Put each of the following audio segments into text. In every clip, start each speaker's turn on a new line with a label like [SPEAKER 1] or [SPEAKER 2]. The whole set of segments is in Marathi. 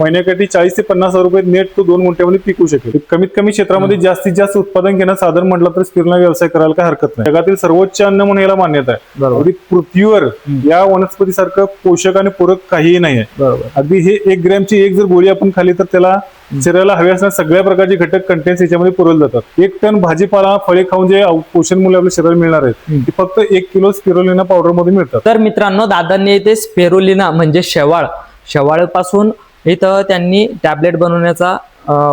[SPEAKER 1] महिन्याकाठी चाळीस ते पन्नास हजार रुपये नेट तो दोन गुंठ्यामध्ये पिकू शकेल. कमीत कमी क्षेत्रामध्ये जास्तीत जास्त उत्पादन घेणं साधन म्हटलं तर स्पिरुलिना व्यवसाय करायला काय हरकत नाही. जगातील सर्वोच्च अन्न म्हणून याला मान्यता आहे. अगदी पृथ्वीवर या वनस्पतीसारखं पोषक आणि पूरक काहीही नाही आहे. अगदी हे एक ग्रॅमची एक जर गोळी आपण खाली तर त्याला शरीराला हवे असणारे सगळ्या प्रकारचे घटक कंटेन्स याच्यामध्ये पुरवले जातात. एक टन भाजीपाला फळे खाऊन जे पोषण मूल्य आपल्या शरीराला मिळणार आहेत ते फक्त एक किलो स्पिरोलिना पावडरमध्ये मिळतात.
[SPEAKER 2] तर मित्रांनो दादांनी इथे स्पेरुलिना म्हणजे शेवाळ. शेवाळपासून इथं त्यांनी टॅबलेट बनवण्याचा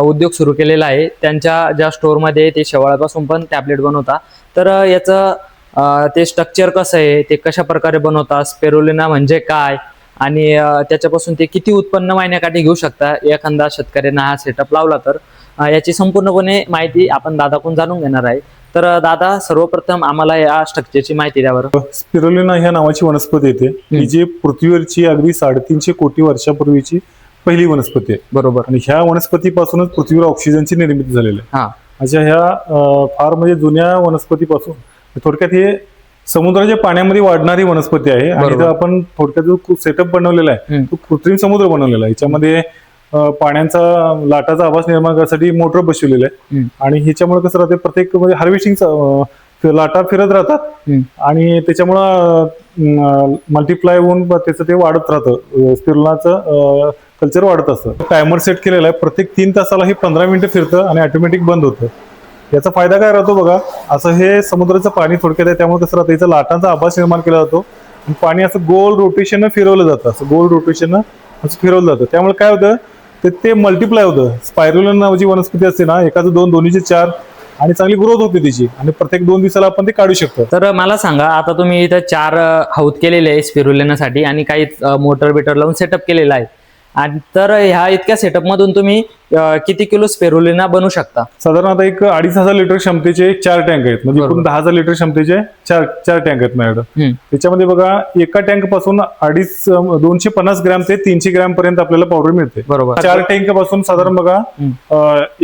[SPEAKER 2] उद्योग सुरू केलेला आहे. त्यांच्या ज्या स्टोअरमध्ये ते शेवाळापासून पण टॅबलेट बनवता. तर याचं ते स्ट्रक्चर कसं आहे? ते कशा प्रकारे बनवतात स्पेरुलिना म्हणजे काय? आणि त्याच्यापासून ते किती उत्पन्न महिन्याकाठी घेऊ शकता? एखादा शेतकऱ्यांना हा सेटअप लावला तर याची संपूर्णपणे माहिती आपण दादाकडून जाणून घेणार आहे. तर दादा सर्वप्रथम आम्हाला या स्ट्रक्चरची माहिती द्या बरं.
[SPEAKER 1] स्पिरोलिना ह्या नावाची वनस्पती येते. जी पृथ्वीवरची अगदी साडेतीनशे कोटी वर्षापूर्वीची पहिली वनस्पती आहे
[SPEAKER 2] बरोबर.
[SPEAKER 1] आणि ह्या वनस्पतीपासूनच पृथ्वीवर ऑक्सिजनची निर्मिती झालेली आहे.
[SPEAKER 2] हा.
[SPEAKER 1] अशा ह्या फार म्हणजे जुन्या वनस्पतीपासून थोडक्यात हे समुद्राच्या पाण्यामध्ये वाढणारी वनस्पती आहे. आणि आपण थोडक्यात जो सेटअप बनवलेला आहे. तो कृत्रिम समुद्र बनवलेला आहे. याच्यामध्ये पाण्याचा लाटाचा आवाज निर्माण करण्यासाठी मोटर बसवलेला आहे. आणि ह्याच्यामुळे कसं राहते प्रत्येक म्हणजे हार्वेस्टिंग लाटा फिरत राहतात. आणि त्याच्यामुळं मल्टिप्लाय होऊन त्याचं ते वाढत राहतं. स्पिरुलाचं कल्चर वाढत असतं. टायमर सेट केलेला आहे. प्रत्येक तीन तासाला हे पंधरा मिनिटं फिरतं आणि ऑटोमॅटिक बंद होतं. याचा फायदा काय राहतो बघा असं हे समुद्राचं पाणी थोडक्यात आहे त्यामुळे कसं राहतं याचा लाटांचा आभास निर्माण केला जातो. आणि पाणी असं गोल रोटेशननं फिरवलं जातं असं गोल रोटेशननं असं फिरवलं जातं. त्यामुळे काय होतं ते ते मल्टिप्लाय होतं. स्पायरुलन नावाची वनस्पती असते ना एखादं दोन दोन्हीचे चार आणि चांगली ग्रोथ होते तिची. आणि प्रत्येक दोन दिवसाला आपण ते काढू शकतो.
[SPEAKER 2] तर मला सांगा आता तुम्ही इथं चार हौद केलेले आहे स्पिरुलेनासाठी आणि काही मोटर बिटर लावून सेटअप केलेला आहे. आणि तर ह्या इतक्या सेटअप मधून तुम्ही किती किलो स्पिरुलिना बनवू शकता?
[SPEAKER 1] साधारण आता एक अडीच हजार लिटर क्षमतेचे चार टँक आहेत. म्हणजे एकूण. दहा हजार लिटर क्षमतेचे चार चार टँक आहेत माझ्याकडे. त्याच्यामध्ये बघा एका टँकपासून अडीच दोनशे पन्नास ग्रॅम ते तीनशे ग्रॅम पर्यंत आपल्याला पावडर मिळते.
[SPEAKER 2] बरोबर.
[SPEAKER 1] चार टँकपासून साधारण बघा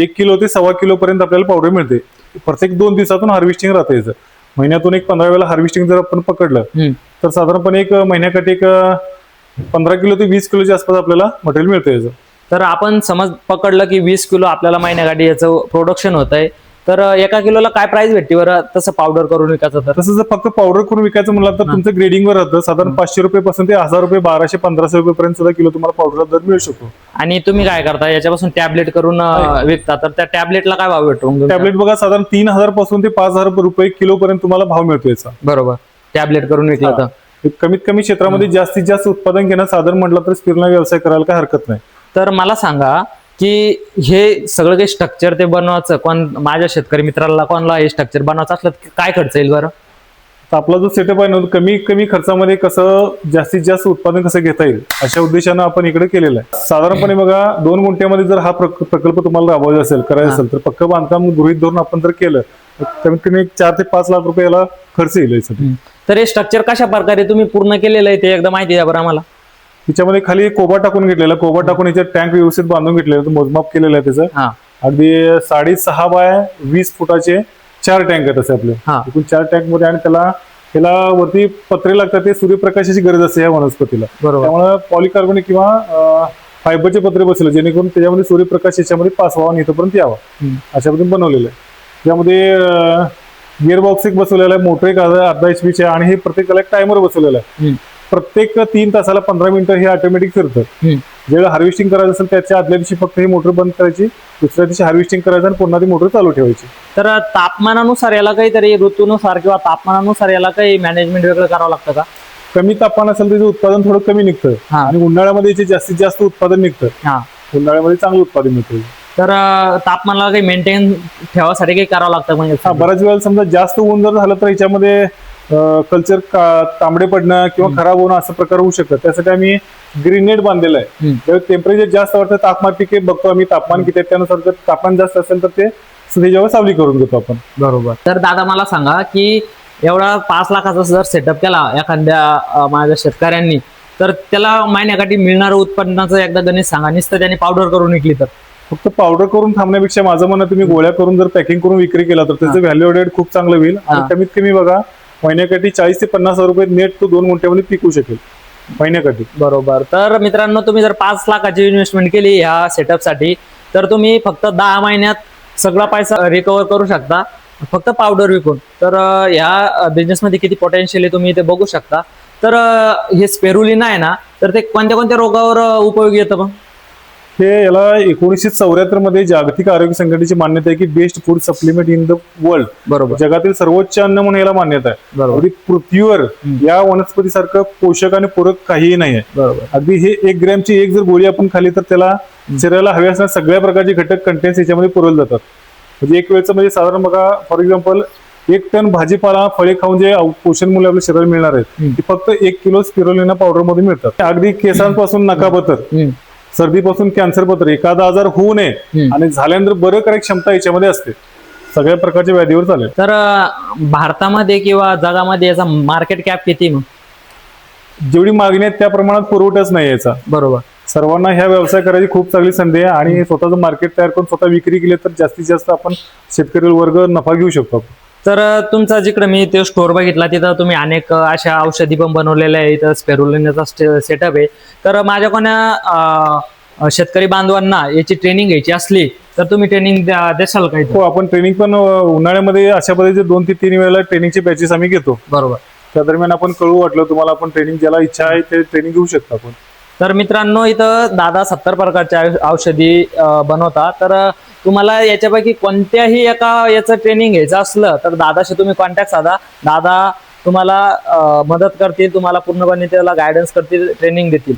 [SPEAKER 1] एक किलो ते सव्वा किलो पर्यंत आपल्याला पावडर मिळते. प्रत्येक दोन दिवसातून हार्वेस्टिंग राहते महिन्यातून एक पंधरा वेळेला हार्वेस्टिंग जर आपण पकडलं. तर साधारणपणे एक महिन्याकाठी एक पंधरा किलो ते वीस किलोच्या आसपास आपल्याला मटेरियल मिळतं याचं.
[SPEAKER 2] तर आपण समज पकडलं की वीस किलो आपल्याला महिन्याकाठी याचं प्रोडक्शन होत आहे तर एका किलोला काय प्राइस भेटते बरं? तसं पावडर करून विकायचं तर?
[SPEAKER 1] तसं जर फक्त पावडर करून विकायचं म्हणलं तर तुमचं ग्रेडिंगवर राहतं. साधारण पाचशे रुपये पासून ते हजार रुपये बाराशे पंधराशे रुपये पर्यंत सुद्धा किलो तुम्हाला पावडर दर मिळू शकतो.
[SPEAKER 2] आणि तुम्ही काय करता? याच्यापासून टॅबलेट करून विकता. तर त्या टॅबलेटला काय भाव भेटतो?
[SPEAKER 1] टॅबलेट बघा साधारण तीन हजारपासून ते पाच हजार रुपये किलो पर्यंत तुम्हाला भाव मिळतो याचा.
[SPEAKER 2] बरोबर. टॅबलेट करून विकलं तर.
[SPEAKER 1] कमीत कमी क्षेत्रामध्ये जास्तीत जास्त उत्पादन घेणं साधारण म्हटलं तर स्पिरुलिना व्यवसाय करायला काय हरकत नाही.
[SPEAKER 2] तर मला सांगा की हे सगळं काही स्ट्रक्चर ते बनवायचं कोण माझ्या शेतकरी मित्राला कोणाला हे स्ट्रक्चर बनवायचं असलं तर काय खर्च येईल बरं?
[SPEAKER 1] तर आपला जो सेटअप आहे ना कमी कमी खर्चामध्ये कसं जास्तीत जास्त उत्पादन कसं घेता येईल अशा उद्देशानं आपण इकडे केलेलं आहे. साधारणपणे बघा दोन गुंठ्यामध्ये जर हा प्रक- प्रकल्प तुम्हाला राबवायचा असेल करायचा असेल तर पक्क बांधकाम गृहित धरून आपण जर केलं कमीत कमी एक चार ते पाच लाख रुपये याला खर्च येईल यासाठी.
[SPEAKER 2] तर हे स्ट्रक्चर कशा प्रकारे तुम्ही पूर्ण केलेलं आहे ते एकदा माहिती द्या बरं आम्हाला.
[SPEAKER 1] तिच्यामध्ये खाली कोबा टाकून घेतलेला कोबा टाकून याच्यात टँक व्यवस्थित बांधून घेतलेला मोजमाप केलेलं आहे त्याचं.
[SPEAKER 2] हा.
[SPEAKER 1] अगदी साडेसहा बाय वीस फुटाचे चार टँक आहेत असे आपले.
[SPEAKER 2] हा.
[SPEAKER 1] एकूण चार टँकमध्ये आणि त्याला त्याला वरती पत्रे लागतात ते सूर्यप्रकाशाची गरज असते या वनस्पतीला.
[SPEAKER 2] बरोबर.
[SPEAKER 1] त्यामुळे पॉलिकार्बोनिक किंवा फायबरचे पत्रे बसले जेणेकरून त्याच्यामध्ये सूर्यप्रकाश याच्यामध्ये पास व्हावा आणि इथपर्यंत यावा.
[SPEAKER 2] हम्म.
[SPEAKER 1] अशा पद्धतीने बनवलेलं आहे. त्यामध्ये गिअर बॉक्स एक बसवलेला आहे मोटर एक अर्धा एच पीचे आणि हे प्रत्येकाला एक टायमर बसवलेला आहे. प्रत्येक तीन तासाला पंधरा मिनिटं हे ऑटोमॅटिक फिरतं. ज्यावेळेला हार्वेस्टिंग करायचं असेल त्याच्या आदल्या दिवशी फक्त ही मोटर बंद करायची दुसऱ्या दिवशी हार्वेस्टिंग करायचं आणि पुन्हा ती मोटर चालू ठेवायची.
[SPEAKER 2] तर तापमानानुसार याला काहीतरी ऋतूनुसार किंवा तापमानानुसार याला काही मॅनेजमेंट वेगळं करावं लागतं का?
[SPEAKER 1] कमी तापमान असेल त्याचं उत्पादन थोडं कमी निघतं.
[SPEAKER 2] हा.
[SPEAKER 1] आणि उन्हाळ्यामध्ये जास्तीत जास्त उत्पादन निघतं
[SPEAKER 2] हा.
[SPEAKER 1] उन्हाळ्यामध्ये चांगलं उत्पादन मिळतं
[SPEAKER 2] तर तापमानाला काही मेंटेन ठेवासाठी काही करावं लागतं म्हणजे
[SPEAKER 1] बऱ्याच वेळेला समजा जास्त ऊन जर झालं तर याच्यामध्ये कल्चर तांबडे पडणं किंवा खराब होणं असं प्रकार होऊ शकतात त्यासाठी आम्ही ग्रीन नेट बांधलेलं आहे. टेम्परेचर जास्त वाटतं तापमान पिके बघतो आम्ही तापमान किती आहे त्यानुसार जर तापमान जास्त असेल तर ते त्याच्यावर सावली करून घेतो आपण.
[SPEAKER 2] बरोबर. तर दादा मला सांगा की एवढा पाच लाखाचा जर सेटअप केला एखाद्या माझ्या शेतकऱ्यांनी तर त्याला महिन्याकाठी मिळणारं उत्पन्नाचं एकदा गणित सांगा. नुसतं त्याने पावडर करून विकली तर.
[SPEAKER 1] फक्त पावडर करून थांबण्यापेक्षा माझं म्हणणं तुम्ही गोळ्या करून जर पॅकिंग करून विक्री केला तर त्याचं व्हॅल्यू एडेड खूप चांगलं होईल. आणि कमीत कमी बघा महिन्याकाठी चाळीस ते पन्नास हजार रुपये नेट तो दोन गुंठ्यामध्ये पिकू शकेल. महिन्याकाठी.
[SPEAKER 2] बरोबर. तर मित्रांनो तुम्ही जर पाच लाखाची इन्व्हेस्टमेंट केली ह्या सेटअपसाठी तर तुम्ही फक्त दहा महिन्यात सगळा पैसा रिकवर करू शकता. फक्त पावडर विकून. तर ह्या बिझनेसमध्ये किती पोटेन्शियल आहे तुम्ही इथे बघू शकता. तर हे स्पेरुलिना आहे ना तर ते कोणत्या कोणत्या रोगावर उपयोगी येतं मग?
[SPEAKER 1] हे याला एकोणीसशे चौऱ्याहत्तरमध्ये जागतिक आरोग्य संघटनेची मान्यता आहे की best food supplement in the world.
[SPEAKER 2] बरोबर.
[SPEAKER 1] जगातील सर्वोच्च अन्न म्हणून याला मान्यता आहे.
[SPEAKER 2] बरोबर.
[SPEAKER 1] पृथ्वीवर या वनस्पतीसारखं पोषक आणि पूरक काहीही नाही आहे
[SPEAKER 2] बरोबर.
[SPEAKER 1] अगदी हे एक ग्रॅमची एक जर गोळी आपण खाली तर त्याला शरीराला हवे असणारे सगळ्या प्रकारचे घटक कंटेन्स याच्यामध्ये पुरवले जातात. म्हणजे एक वेळचं म्हणजे साधारण बघा फॉर एक्झाम्पल एक टन भाजीपाला फळे खाऊन जे पोषण मूल्य आपल्या शरीराला मिळणार आहेत ते फक्त एक किलो स्पिरोलिना पावडरमध्ये मिळतात. अगदी केसांपासून नकाबतर. सर्दीपासून कॅन्सर पत्र एखादा आजार होऊ नये. आणि झाल्यानंतर बरं करायची क्षमता याच्यामध्ये असते. सगळ्या प्रकारच्या व्याधीवर चालेल.
[SPEAKER 2] तर भारतामध्ये किंवा जगामध्ये याचा मार्केट कॅप किती? मग
[SPEAKER 1] जेवढी मागणी आहे त्या प्रमाणात पुरवठाच नाही याचा.
[SPEAKER 2] बरोबर.
[SPEAKER 1] सर्वांना ह्या व्यवसाय करायची खूप चांगली संधी आहे आणि स्वतःचं मार्केट तयार करून स्वतः विक्री केली तर जास्तीत जास्त आपण शेतकरी वर्ग नफा घेऊ शकतो आपण.
[SPEAKER 2] तर तुमचा जिकडे मी ते स्टोअर बघितला तिथं तुम्ही अनेक अशा औषधी पण बनवलेल्या आहे इथं स्पेरुलिनाचा सेटअप आहे. तर माझ्या कोणा शेतकरी बांधवांना याची ट्रेनिंग घ्यायची असली तर तुम्ही ट्रेनिंग देशाल का इथं?
[SPEAKER 1] हो आपण ट्रेनिंग पण उन्हाळ्यामध्ये अशा पद्धतीचे दोन ते तीन वेळेला ट्रेनिंगचे बॅचेस आम्ही घेतो.
[SPEAKER 2] बरोबर.
[SPEAKER 1] त्या दरम्यान आपण कळू वाटलं तुम्हाला आपण ट्रेनिंग ज्याला इच्छा आहे ते ट्रेनिंग घेऊ शकतो आपण.
[SPEAKER 2] तर मित्रांनो इथं दादा सत्तर प्रकारच्या औषधी बनवता तर तुम्हाला याच्यापैकी कोणत्याही एका याचं ट्रेनिंग घ्यायचं असलं तर दादाशी तुम्ही कॉन्टॅक्ट साधा. दादा तुम्हाला मदत करतील तुम्हाला पूर्णपणे त्याला गायडन्स करतील ट्रेनिंग देतील.